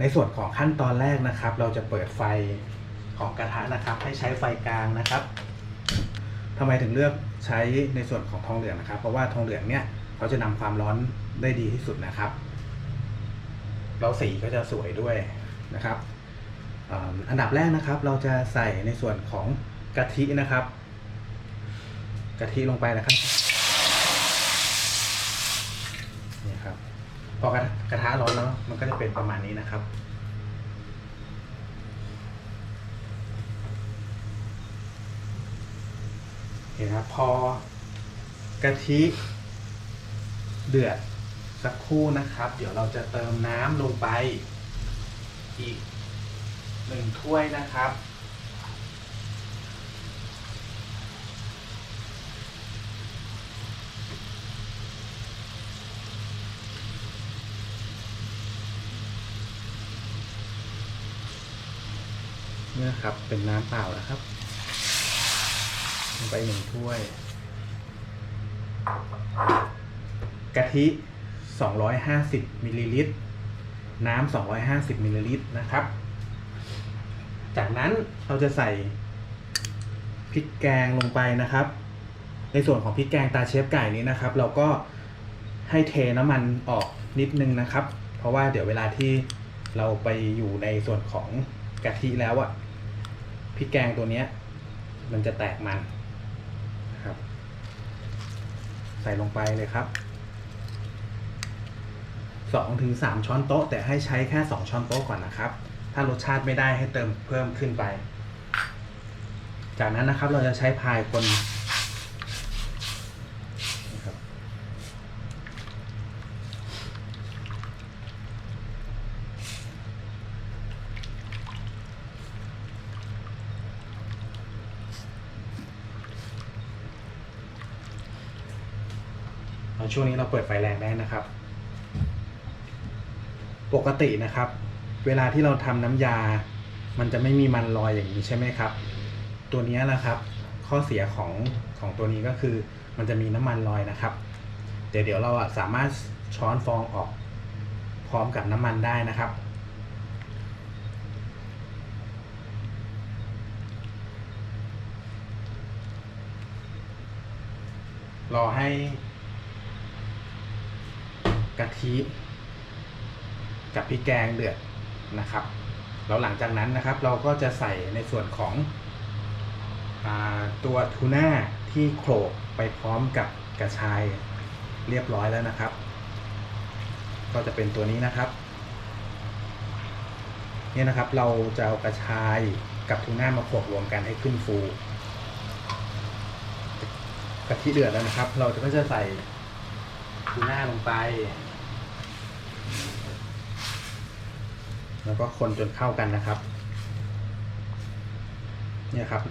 ในส่วนของขั้นตอนแรกนะครับ เราจะเปิดไฟของกระทะนะครับ ให้ใช้ไฟกลางนะครับทำไมถึงเลือกใช้ในส่วนของทองเหลืองนะครับ เพราะว่าทองเหลืองเนี่ยเขาจะนำความร้อนได้ดีที่สุดนะครับแล้วสีก็จะสวยด้วยนะครับอันดับแรกนะครับเราจะใส่ในส่วนของกะทินะครับ กะทิลงไปนะครับนี่ครับ พอกระกระทะร้อนแล้วมันก็จะเป็นประมาณนี้นะครับ เห็นครับพอกะทิเดือดสักครู่นะครับ เดี๋ยวเราจะเติมน้ำลงไปอีกหนึ่งถ้วยนะครับ นี่ครับ เป็นน้ำเปล่านะครับลงไปหนึ่งถ้วย กะทิ 250มิลลิลิตร น้ำ250มิลลิลิตรนะครับ จากนั้นเราจะใส่พริกแกงลงไปนะครับ ในส่วนของพริกแกงตาเชฟไก่นี้นะครับ เราก็ให้เทน้ำมันออกนิดนึงนะครับ เพราะว่าเดี๋ยวเวลาที่เราไปอยู่ในส่วนของกะทิแล้วอะ พริกแกงตัวเนี้ย มันจะแตกมันนะครับ ใส่ลงไปเลยครับสองถึงสามช้อนโต๊ะ แต่ให้ใช้แค่สองช้อนโต๊ะก่อนนะครับ ถ้ารสชาติไม่ได้ให้เติมเพิ่มขึ้นไป จากนั้นนะครับเราจะใช้พายคน ช่วงนี้เราเปิดไฟแรงได้นะครับ ปกตินะครับ เวลาที่เราทำน้ำยา มันจะไม่มีมันลอยอย่างนี้ใช่ไหมครับ ตัวนี้นะครับ ข้อเสียของของตัวนี้ก็คือ มันจะมีน้ำมันลอยนะครับ เดี๋ยวเดี๋ยวเราสามารถช้อนฟองออกพร้อมกับน้ำมันได้นะครับรอให้ กะทิกับพริกแกงเดือดนะครับ แล้วหลังจากนั้นนะครับ เราก็จะใส่ในส่วนของอตัวทูน่าที่โขลกไปพร้อมกับกระชายเรียบร้อยแล้วนะครับ ก็จะเป็นตัวนี้นะครับเนี่ยนะครับ เราจะเอากระชายกับทูน่ามาโขลกรวมกันให้ขึ้นฟูกะทิเดือดแล้วนะครับ เราจะก็จะใส่ทูน่าลงไป แล้วก็คนจนเข้ากันนะครับ เนี่ยครับ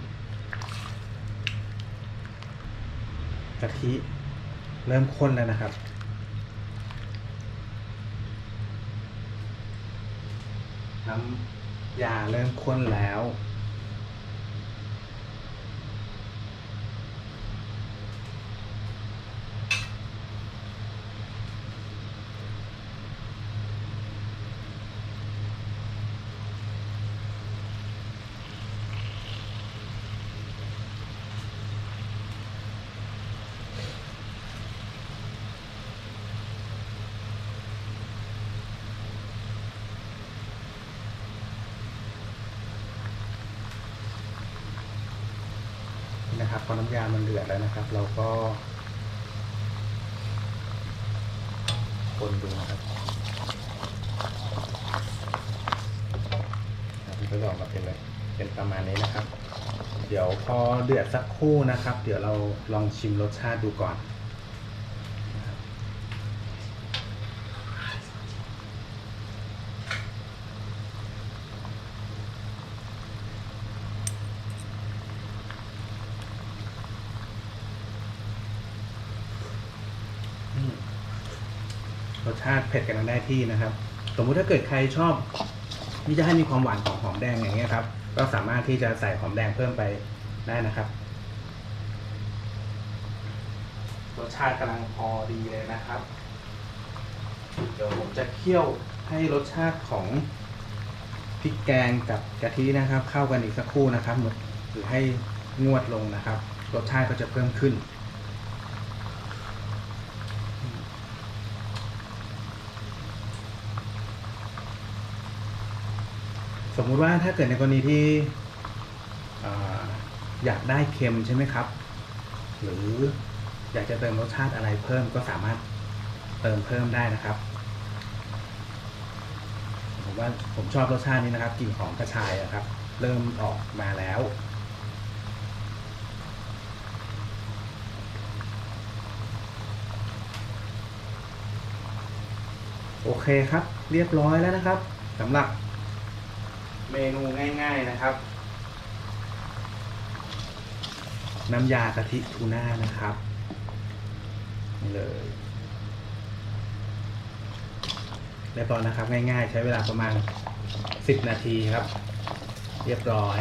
กะทิเริ่มข้นแล้วนะครับ น้ำยาเริ่มข้นแล้ว นะครับพอน้ำยามันเดือดแล้วนะครับ เราก็คนดูนะครับครับมันก็จะออกมาเป็นเลยเป็นประมาณนี้นะครับ เดี๋ยวพอเดือดสักครู่นะครับ เดี๋ยวเราลองชิมรสชาติดูก่อนนะครับ อืม รสชาติเผ็ดกันได้ที่นะครับ สมมุติถ้าเกิดใครชอบที่จะให้มีความหวานของหอมแดงอย่างเงี้ยครับ ก็สามารถที่จะใส่หอมแดงเพิ่มไปได้นะครับ รสชาติกำลังพอดีเลยนะครับ เดี๋ยวผมจะเคี่ยวให้รสชาติของพริกแกงกับกะทินะครับ เข้ากันอีกสักครู่นะครับหมดหรือให้งวดลงนะครับ รสชาติก็จะเพิ่มขึ้น สมมุติว่าถ้าเกิดในกรณีที่อ่อยากได้เค็มใช่ไหมครับ หรืออยากจะเติมรสชาติอะไรเพิ่มก็สามารถเติมเพิ่มได้นะครับ ผมว่าผมชอบรสชาตินี้นะครับกลิ่นของกระชายอะครับ เริ่มออกมาแล้วโอเคครับ เรียบร้อยแล้วนะครับสำหรับ เมนูง่าย ๆนะครับ น้ำยากะทิทูน่านะครับนี่เลยเรียบร้อยนะครับ ง่ายๆ ใช้เวลาประมาณ 10 นาทีครับ เรียบร้อย